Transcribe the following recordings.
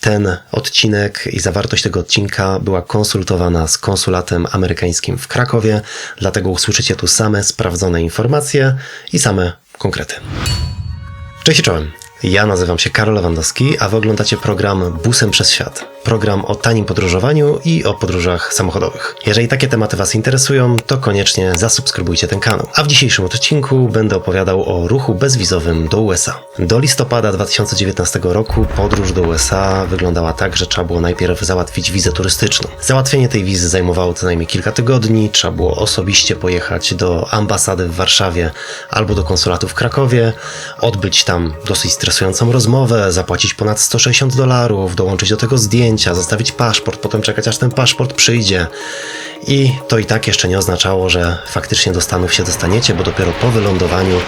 Ten odcinek i zawartość tego odcinka była konsultowana z konsulatem amerykańskim w Krakowie, dlatego usłyszycie tu same sprawdzone informacje i same konkrety. Cześć i czołem. Ja nazywam się Karol Lewandowski, a wy oglądacie program Busem przez Świat. Program o tanim podróżowaniu i o podróżach samochodowych. Jeżeli takie tematy Was interesują, to koniecznie zasubskrybujcie ten kanał. A w dzisiejszym odcinku będę opowiadał o ruchu bezwizowym do USA. Do listopada 2019 roku podróż do USA wyglądała tak, że trzeba było najpierw załatwić wizę turystyczną. Załatwienie tej wizy zajmowało co najmniej kilka tygodni, trzeba było osobiście pojechać do ambasady w Warszawie albo do konsulatu w Krakowie, odbyć tam dosyć stresującą rozmowę, zapłacić ponad 160 dolarów, dołączyć do tego zdjęcia, zostawić paszport, potem czekać aż ten paszport przyjdzie. I to i tak jeszcze nie oznaczało, że faktycznie do Stanów się dostaniecie, bo dopiero po wylądowaniu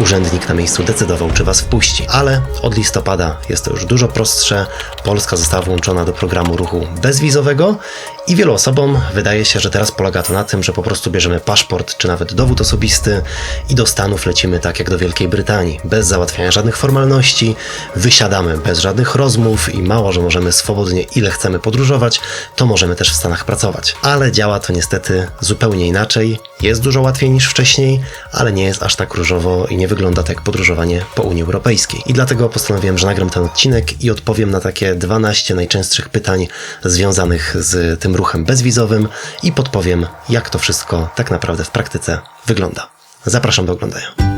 urzędnik na miejscu decydował, czy was wpuści. Ale od listopada jest to już dużo prostsze. Polska została włączona do programu ruchu bezwizowego i wielu osobom wydaje się, że teraz polega to na tym, że po prostu bierzemy paszport czy nawet dowód osobisty i do Stanów lecimy tak jak do Wielkiej Brytanii, bez załatwiania żadnych formalności, wysiadamy bez żadnych rozmów i mało, że możemy swobodnie ile chcemy podróżować, to możemy też w Stanach pracować. Ale działa to niestety zupełnie inaczej. Jest dużo łatwiej niż wcześniej, ale nie jest aż tak różowo i nie wygląda tak jak podróżowanie po Unii Europejskiej. I dlatego postanowiłem, że nagram ten odcinek i odpowiem na takie 12 najczęstszych pytań związanych z tym ruchem bezwizowym i podpowiem, jak to wszystko tak naprawdę w praktyce wygląda. Zapraszam do oglądania.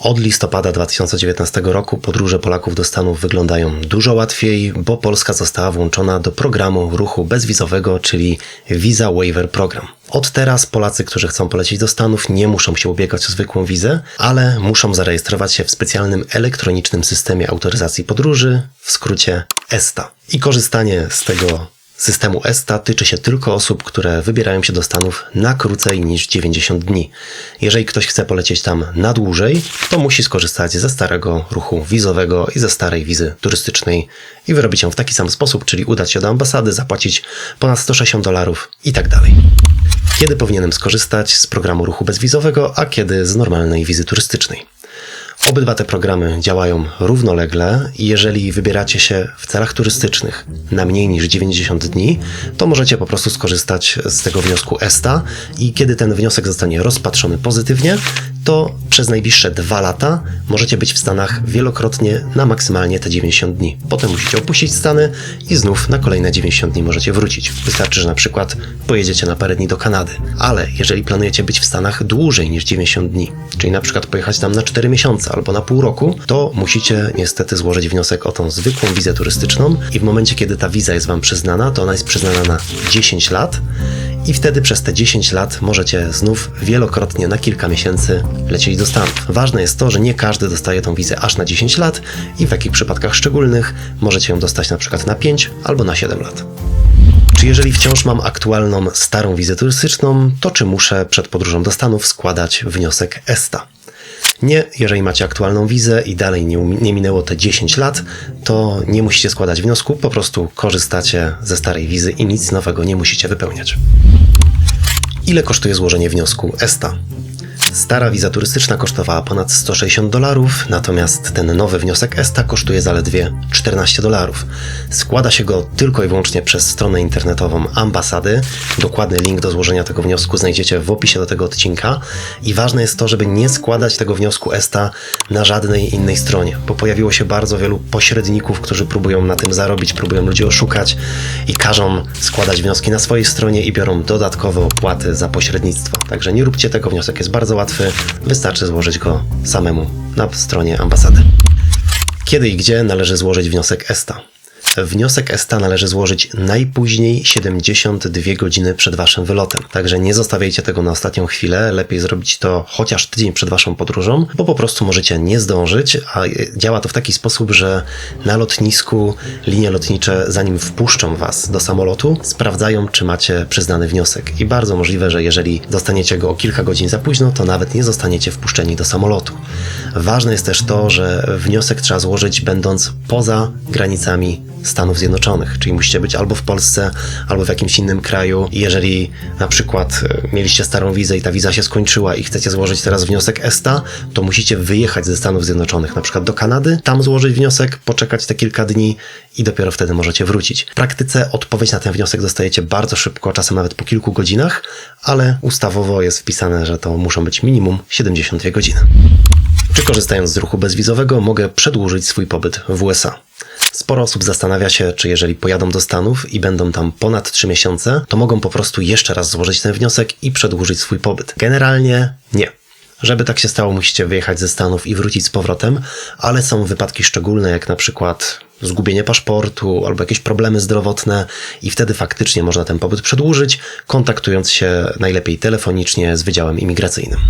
Od listopada 2019 roku podróże Polaków do Stanów wyglądają dużo łatwiej, bo Polska została włączona do programu ruchu bezwizowego, czyli Visa Waiver Program. Od teraz Polacy, którzy chcą polecieć do Stanów, nie muszą się ubiegać o zwykłą wizę, ale muszą zarejestrować się w specjalnym elektronicznym systemie autoryzacji podróży, w skrócie ESTA. I korzystanie z tego Systemu ESTA tyczy się tylko osób, które wybierają się do Stanów na krócej niż 90 dni. Jeżeli ktoś chce polecieć tam na dłużej, to musi skorzystać ze starego ruchu wizowego i ze starej wizy turystycznej i wyrobić ją w taki sam sposób, czyli udać się do ambasady, zapłacić ponad 160 dolarów i tak dalej. Kiedy powinienem skorzystać z programu ruchu bezwizowego, a kiedy z normalnej wizy turystycznej? Obydwa te programy działają równolegle i jeżeli wybieracie się w celach turystycznych na mniej niż 90 dni, to możecie po prostu skorzystać z tego wniosku ESTA i kiedy ten wniosek zostanie rozpatrzony pozytywnie, to przez najbliższe dwa lata możecie być w Stanach wielokrotnie na maksymalnie te 90 dni. Potem musicie opuścić Stany i znów na kolejne 90 dni możecie wrócić. Wystarczy, że na przykład pojedziecie na parę dni do Kanady. Ale jeżeli planujecie być w Stanach dłużej niż 90 dni, czyli na przykład pojechać tam na 4 miesiące albo na pół roku, to musicie niestety złożyć wniosek o tą zwykłą wizę turystyczną i w momencie, kiedy ta wiza jest Wam przyznana, to ona jest przyznana na 10 lat i wtedy przez te 10 lat możecie znów wielokrotnie na kilka miesięcy lecieć do Stanów. Ważne jest to, że nie każdy dostaje tą wizę aż na 10 lat i w jakich przypadkach szczególnych możecie ją dostać na przykład na 5 albo na 7 lat. Czy jeżeli wciąż mam aktualną starą wizę turystyczną, to czy muszę przed podróżą do Stanów składać wniosek ESTA? Nie, jeżeli macie aktualną wizę i dalej nie, nie, minęło te 10 lat, to nie musicie składać wniosku, po prostu korzystacie ze starej wizy i nic nowego nie musicie wypełniać. Ile kosztuje złożenie wniosku ESTA? Stara wiza turystyczna kosztowała ponad 160 dolarów, natomiast ten nowy wniosek ESTA kosztuje zaledwie 14 dolarów. Składa się go tylko i wyłącznie przez stronę internetową ambasady. Dokładny link do złożenia tego wniosku znajdziecie w opisie do tego odcinka. I ważne jest to, żeby nie składać tego wniosku ESTA na żadnej innej stronie, bo pojawiło się bardzo wielu pośredników, którzy próbują na tym zarobić, próbują ludzi oszukać i każą składać wnioski na swojej stronie i biorą dodatkowe opłaty za pośrednictwo. Także nie róbcie tego, wniosek jest bardzo łatwy, wystarczy złożyć go samemu na stronie ambasady. Kiedy i gdzie należy złożyć wniosek ESTA? Wniosek ESTA należy złożyć najpóźniej 72 godziny przed Waszym wylotem. Także nie zostawiajcie tego na ostatnią chwilę, lepiej zrobić to chociaż tydzień przed Waszą podróżą, bo po prostu możecie nie zdążyć, a działa to w taki sposób, że na lotnisku linie lotnicze, zanim wpuszczą Was do samolotu, sprawdzają, czy macie przyznany wniosek. I bardzo możliwe, że jeżeli dostaniecie go o kilka godzin za późno, to nawet nie zostaniecie wpuszczeni do samolotu. Ważne jest też to, że wniosek trzeba złożyć będąc poza granicami Stanów Zjednoczonych, czyli musicie być albo w Polsce, albo w jakimś innym kraju. Jeżeli na przykład e, mieliście starą wizę i ta wiza się skończyła i chcecie złożyć teraz wniosek ESTA, to musicie wyjechać ze Stanów Zjednoczonych, na przykład do Kanady, tam złożyć wniosek, poczekać te kilka dni i dopiero wtedy możecie wrócić. W praktyce odpowiedź na ten wniosek dostajecie bardzo szybko, czasem nawet po kilku godzinach, ale ustawowo jest wpisane, że to muszą być minimum 72 godziny. Czy korzystając z ruchu bezwizowego mogę przedłużyć swój pobyt w USA? Sporo osób zastanawia się, czy jeżeli pojadą do Stanów i będą tam ponad 3 miesiące, to mogą po prostu jeszcze raz złożyć ten wniosek i przedłużyć swój pobyt. Generalnie nie. Żeby tak się stało, musicie wyjechać ze Stanów i wrócić z powrotem, ale są wypadki szczególne, jak na przykład zgubienie paszportu albo jakieś problemy zdrowotne i wtedy faktycznie można ten pobyt przedłużyć, kontaktując się najlepiej telefonicznie z Wydziałem Imigracyjnym.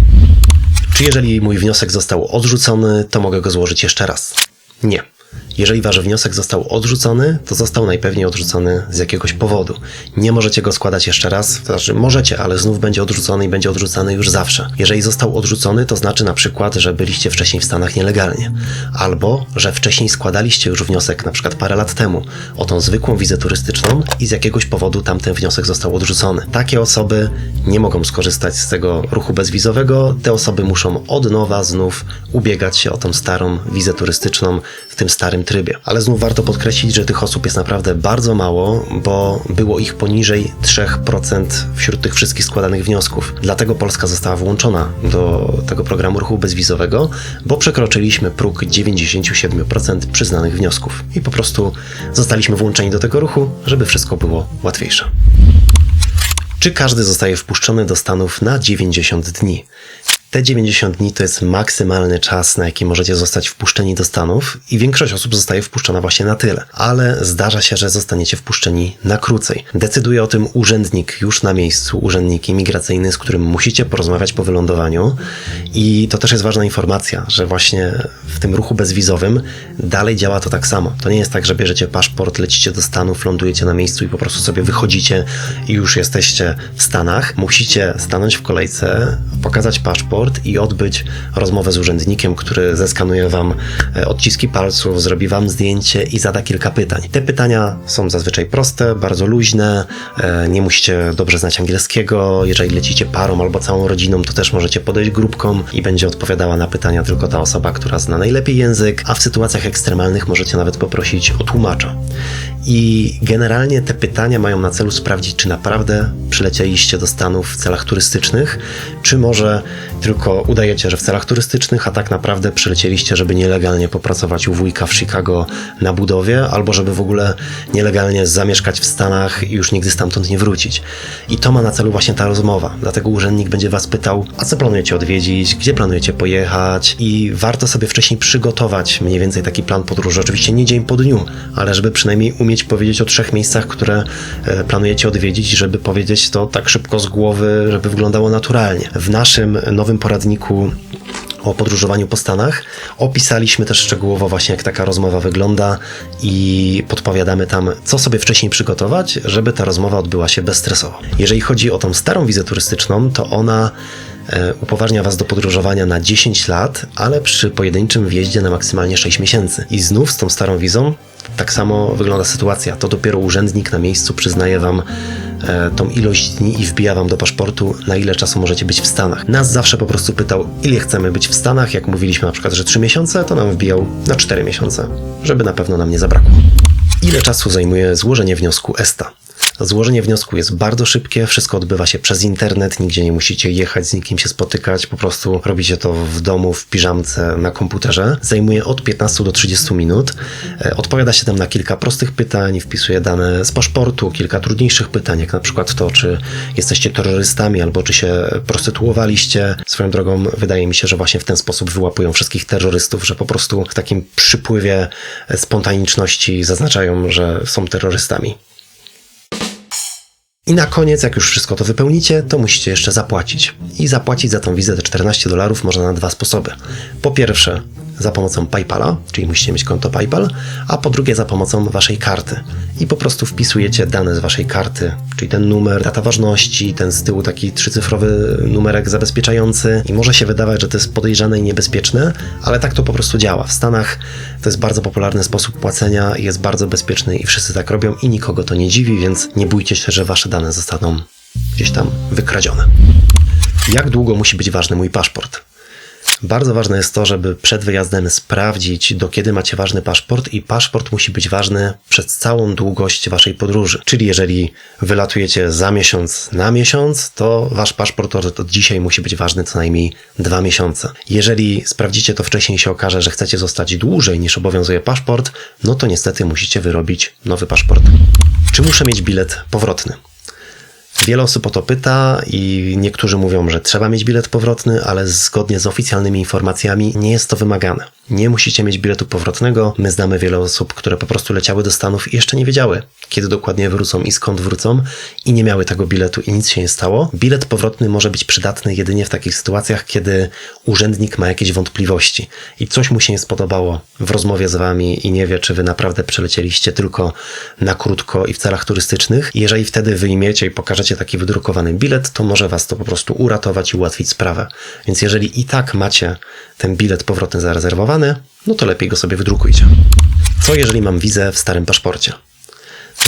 Czy jeżeli mój wniosek został odrzucony, to mogę go złożyć jeszcze raz? Nie. Jeżeli wasz wniosek został odrzucony, to został najpewniej odrzucony z jakiegoś powodu. Nie możecie go składać jeszcze raz, to znaczy możecie, ale znów będzie odrzucony i będzie odrzucany już zawsze. Jeżeli został odrzucony, to znaczy na przykład, że byliście wcześniej w Stanach nielegalnie, albo że wcześniej składaliście już wniosek na przykład parę lat temu o tą zwykłą wizę turystyczną i z jakiegoś powodu tamten wniosek został odrzucony. Takie osoby nie mogą skorzystać z tego ruchu bezwizowego, te osoby muszą od nowa znów ubiegać się o tą starą wizę turystyczną w tym starym trybie. Ale znów warto podkreślić, że tych osób jest naprawdę bardzo mało, bo było ich poniżej 3% wśród tych wszystkich składanych wniosków. Dlatego Polska została włączona do tego programu ruchu bezwizowego, bo przekroczyliśmy próg 97% przyznanych wniosków i po prostu zostaliśmy włączeni do tego ruchu, żeby wszystko było łatwiejsze. Czy każdy zostaje wpuszczony do Stanów na 90 dni? Te 90 dni to jest maksymalny czas, na jaki możecie zostać wpuszczeni do Stanów i większość osób zostaje wpuszczona właśnie na tyle. Ale zdarza się, że zostaniecie wpuszczeni na krócej. Decyduje o tym urzędnik już na miejscu, urzędnik imigracyjny, z którym musicie porozmawiać po wylądowaniu. I to też jest ważna informacja, że właśnie w tym ruchu bezwizowym dalej działa to tak samo. To nie jest tak, że bierzecie paszport, lecicie do Stanów, lądujecie na miejscu i po prostu sobie wychodzicie i już jesteście w Stanach. Musicie stanąć w kolejce, pokazać paszport, paszport i odbyć rozmowę z urzędnikiem, który zeskanuje Wam e, odciski palców, zrobi Wam zdjęcie i zada kilka pytań. Te pytania są zazwyczaj proste, bardzo luźne, e, nie musicie dobrze znać angielskiego. Jeżeli lecicie parą albo całą rodziną, to też możecie podejść grupką i będzie odpowiadała na pytania tylko ta osoba, która zna najlepiej język, a w sytuacjach ekstremalnych możecie nawet poprosić o tłumacza. I generalnie te pytania mają na celu sprawdzić, czy naprawdę przylecieliście do Stanów w celach turystycznych, czy może tylko udajecie, że w celach turystycznych, a tak naprawdę przylecieliście, żeby nielegalnie popracować u wujka w Chicago na budowie, albo żeby w ogóle nielegalnie zamieszkać w Stanach i już nigdy stamtąd nie wrócić. I to ma na celu właśnie ta rozmowa. Dlatego urzędnik będzie was pytał, a co planujecie odwiedzić, gdzie planujecie pojechać i warto sobie wcześniej przygotować mniej więcej taki plan podróży. Oczywiście nie dzień po dniu, ale żeby przynajmniej umieć powiedzieć o trzech miejscach, które e, planujecie odwiedzić, żeby powiedzieć to tak szybko z głowy, żeby wyglądało naturalnie. W naszym nowym poradniku o podróżowaniu po Stanach. Opisaliśmy też szczegółowo właśnie jak taka rozmowa wygląda i podpowiadamy tam, co sobie wcześniej przygotować, żeby ta rozmowa odbyła się bezstresowo. Jeżeli chodzi o tą starą wizę turystyczną, to ona e, upoważnia Was do podróżowania na 10 lat, ale przy pojedynczym wjeździe na maksymalnie 6 miesięcy. I znów z tą starą wizą tak samo wygląda sytuacja. To dopiero urzędnik na miejscu przyznaje Wam tą ilość dni i wbija Wam do paszportu, na ile czasu możecie być w Stanach. Nas zawsze po prostu pytał, ile chcemy być w Stanach. Jak mówiliśmy na przykład, że 3 miesiące, to nam wbijał na 4 miesiące, żeby na pewno nam nie zabrakło. Ile czasu zajmuje złożenie wniosku ESTA? Złożenie wniosku jest bardzo szybkie, wszystko odbywa się przez internet, nigdzie nie musicie jechać, z nikim się spotykać, po prostu robicie to w domu, w piżamce, na komputerze. Zajmuje od 15 do 30 minut. E, odpowiada się tam na kilka prostych pytań, wpisuje dane z paszportu, kilka trudniejszych pytań, jak na przykład to, czy jesteście terrorystami albo czy się prostytuowaliście. Swoją drogą wydaje mi się, że właśnie w ten sposób wyłapują wszystkich terrorystów, że po prostu w takim przypływie spontaniczności zaznaczają, że są terrorystami. I na koniec, jak już wszystko to wypełnicie, to musicie jeszcze zapłacić. I zapłacić za tą wizę te 14 dolarów można na dwa sposoby. Po pierwsze, za pomocą PayPala, czyli musicie mieć konto PayPal, a po drugie za pomocą waszej karty. I po prostu wpisujecie dane z waszej karty, czyli ten numer, data ważności, ten z tyłu taki trzycyfrowy numerek zabezpieczający. I może się wydawać, że to jest podejrzane i niebezpieczne, ale tak to po prostu działa. W Stanach to jest bardzo popularny sposób płacenia, jest bardzo bezpieczny i wszyscy tak robią i nikogo to nie dziwi, więc nie bójcie się, że wasze dane zostaną gdzieś tam wykradzione. Jak długo musi być ważny mój paszport? Bardzo ważne jest to, żeby przed wyjazdem sprawdzić, do kiedy macie ważny paszport, i paszport musi być ważny przez całą długość waszej podróży. Czyli jeżeli wylatujecie za miesiąc na miesiąc, to wasz paszport od, dzisiaj musi być ważny co najmniej dwa miesiące. Jeżeli sprawdzicie to wcześniej się okaże, że chcecie zostać dłużej niż obowiązuje paszport, no to niestety musicie wyrobić nowy paszport. Czy muszę mieć bilet powrotny? Wiele osób o to pyta i niektórzy mówią, że trzeba mieć bilet powrotny, ale zgodnie z oficjalnymi informacjami nie jest to wymagane. Nie musicie mieć biletu powrotnego. My znamy wiele osób, które po prostu leciały do Stanów i jeszcze nie wiedziały, kiedy dokładnie wrócą i skąd wrócą i nie miały tego biletu i nic się nie stało. Bilet powrotny może być przydatny jedynie w takich sytuacjach, kiedy urzędnik ma jakieś wątpliwości i coś mu się nie spodobało w rozmowie z wami i nie wie, czy wy naprawdę przelecieliście tylko na krótko i w celach turystycznych. Jeżeli wtedy wyjmiecie i pokażecie taki wydrukowany bilet, to może was to po prostu uratować i ułatwić sprawę. Więc jeżeli i tak macie ten bilet powrotny zarezerwowany, no to lepiej go sobie wydrukujcie. Co jeżeli mam wizę w starym paszporcie?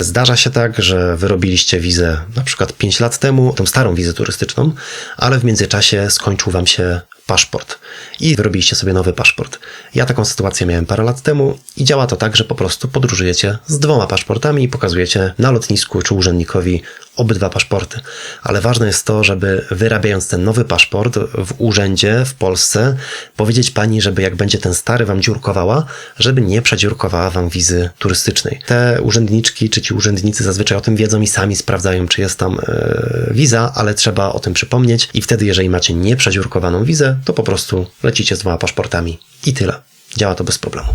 Zdarza się tak, że wyrobiliście wizę na przykład 5 lat temu, tą starą wizę turystyczną, ale w międzyczasie skończył wam się paszport i wyrobiliście sobie nowy paszport. Ja taką sytuację miałem parę lat temu i działa to tak, że po prostu podróżujecie z dwoma paszportami i pokazujecie na lotnisku czy urzędnikowi obydwa paszporty. Ale ważne jest to, żeby wyrabiając ten nowy paszport w urzędzie w Polsce, powiedzieć pani, żeby jak będzie ten stary wam dziurkowała, żeby nie przedziurkowała wam wizy turystycznej. Te urzędniczki czy ci urzędnicy zazwyczaj o tym wiedzą i sami sprawdzają, czy jest tam e, wiza, ale trzeba o tym przypomnieć i wtedy, jeżeli macie nieprzedziurkowaną wizę, to po prostu lecicie z dwoma paszportami i tyle. Działa to bez problemu.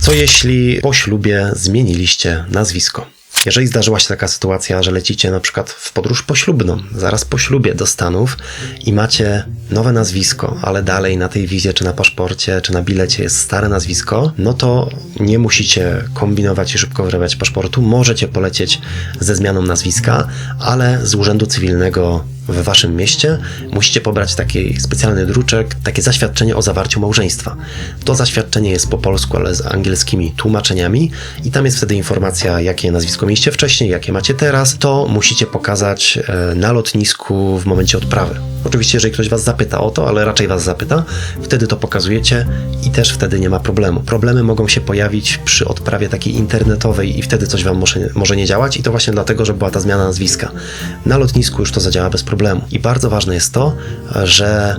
Co jeśli po ślubie zmieniliście nazwisko? Jeżeli zdarzyła się taka sytuacja, że lecicie na przykład w podróż poślubną, zaraz po ślubie do Stanów i macie nowe nazwisko, ale dalej na tej wizie, czy na paszporcie, czy na bilecie jest stare nazwisko, no to nie musicie kombinować i szybko wyrabiać paszportu. Możecie polecieć ze zmianą nazwiska, ale z urzędu cywilnego w waszym mieście, musicie pobrać taki specjalny druczek, takie zaświadczenie o zawarciu małżeństwa. To zaświadczenie jest po polsku, ale z angielskimi tłumaczeniami i tam jest wtedy informacja, jakie nazwisko mieliście wcześniej, jakie macie teraz. To musicie pokazać e, na lotnisku w momencie odprawy. Oczywiście, jeżeli ktoś was zapyta o to, ale raczej was zapyta, wtedy to pokazujecie i też wtedy nie ma problemu. Problemy mogą się pojawić przy odprawie takiej internetowej i wtedy coś wam może, może nie działać i to właśnie dlatego, że była ta zmiana nazwiska. Na lotnisku już to zadziała bez problemu problemu. I bardzo ważne jest to, że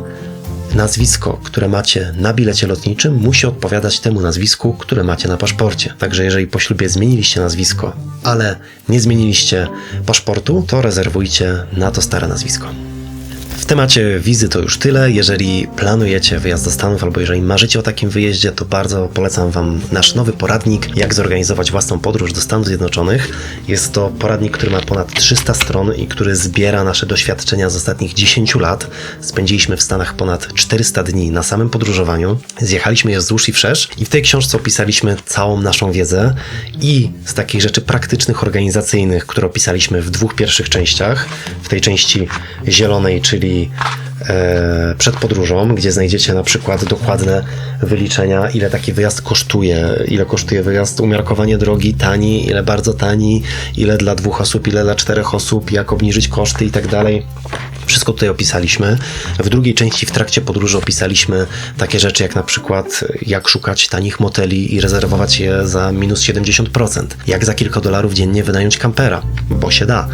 nazwisko, które macie na bilecie lotniczym, musi odpowiadać temu nazwisku, które macie na paszporcie. Także jeżeli po ślubie zmieniliście nazwisko, ale nie zmieniliście paszportu, to rezerwujcie na to stare nazwisko. W temacie wizy to już tyle. Jeżeli planujecie wyjazd do Stanów albo jeżeli marzycie o takim wyjeździe, to bardzo polecam Wam nasz nowy poradnik, jak zorganizować własną podróż do Stanów Zjednoczonych. Jest to poradnik, który ma ponad 300 stron i który zbiera nasze doświadczenia z ostatnich 10 lat. Spędziliśmy w Stanach ponad 400 dni na samym podróżowaniu. Zjechaliśmy je wzdłuż i wszerz i w tej książce opisaliśmy całą naszą wiedzę i z takich rzeczy praktycznych, organizacyjnych, które opisaliśmy w dwóch pierwszych częściach. W tej części zielonej, czyli e, przed podróżą, gdzie znajdziecie na przykład dokładne wyliczenia, ile taki wyjazd kosztuje, ile kosztuje wyjazd, umiarkowanie drogi, tani, ile bardzo tani, ile dla dwóch osób, ile dla czterech osób, jak obniżyć koszty i tak dalej. Wszystko tutaj opisaliśmy. W drugiej części w trakcie podróży opisaliśmy takie rzeczy jak na przykład jak szukać tanich moteli i rezerwować je za minus 70%. Jak za kilka dolarów dziennie wynająć kampera, bo się da.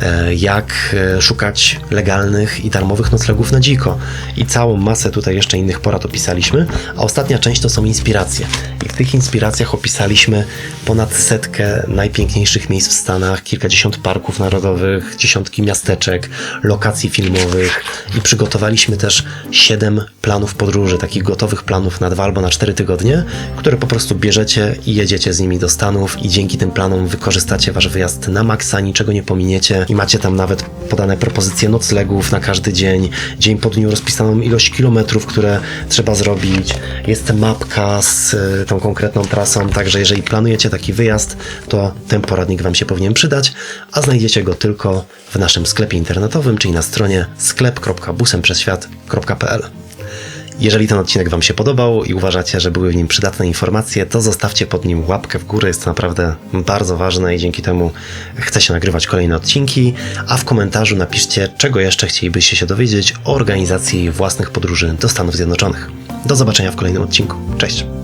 E, jak e, szukać legalnych i darmowych noclegów na dziko. I całą masę tutaj jeszcze innych porad opisaliśmy. A ostatnia część to są inspiracje. I w tych inspiracjach opisaliśmy ponad setkę najpiękniejszych miejsc w Stanach, kilkadziesiąt parków narodowych, dziesiątki miasteczek, lokacji filmowych i przygotowaliśmy też 7 planów podróży, takich gotowych planów na dwa albo na cztery tygodnie, które po prostu bierzecie i jedziecie z nimi do Stanów i dzięki tym planom wykorzystacie wasz wyjazd na maksa, niczego nie pominiecie i macie tam nawet podane propozycje noclegów na każdy dzień, dzień po dniu rozpisaną ilość kilometrów, które trzeba zrobić. Jest mapka z y, tą konkretną trasą, także jeżeli planujecie taki wyjazd, to ten poradnik Wam się powinien przydać, a znajdziecie go tylko w naszym sklepie internetowym, czyli na stronie sklep.busemprzesświat.pl. Jeżeli ten odcinek Wam się podobał i uważacie, że były w nim przydatne informacje, to zostawcie pod nim łapkę w górę. Jest to naprawdę bardzo ważne i dzięki temu chce się nagrywać kolejne odcinki. A w komentarzu napiszcie, czego jeszcze chcielibyście się dowiedzieć o organizacji własnych podróży do Stanów Zjednoczonych. Do zobaczenia w kolejnym odcinku. Cześć!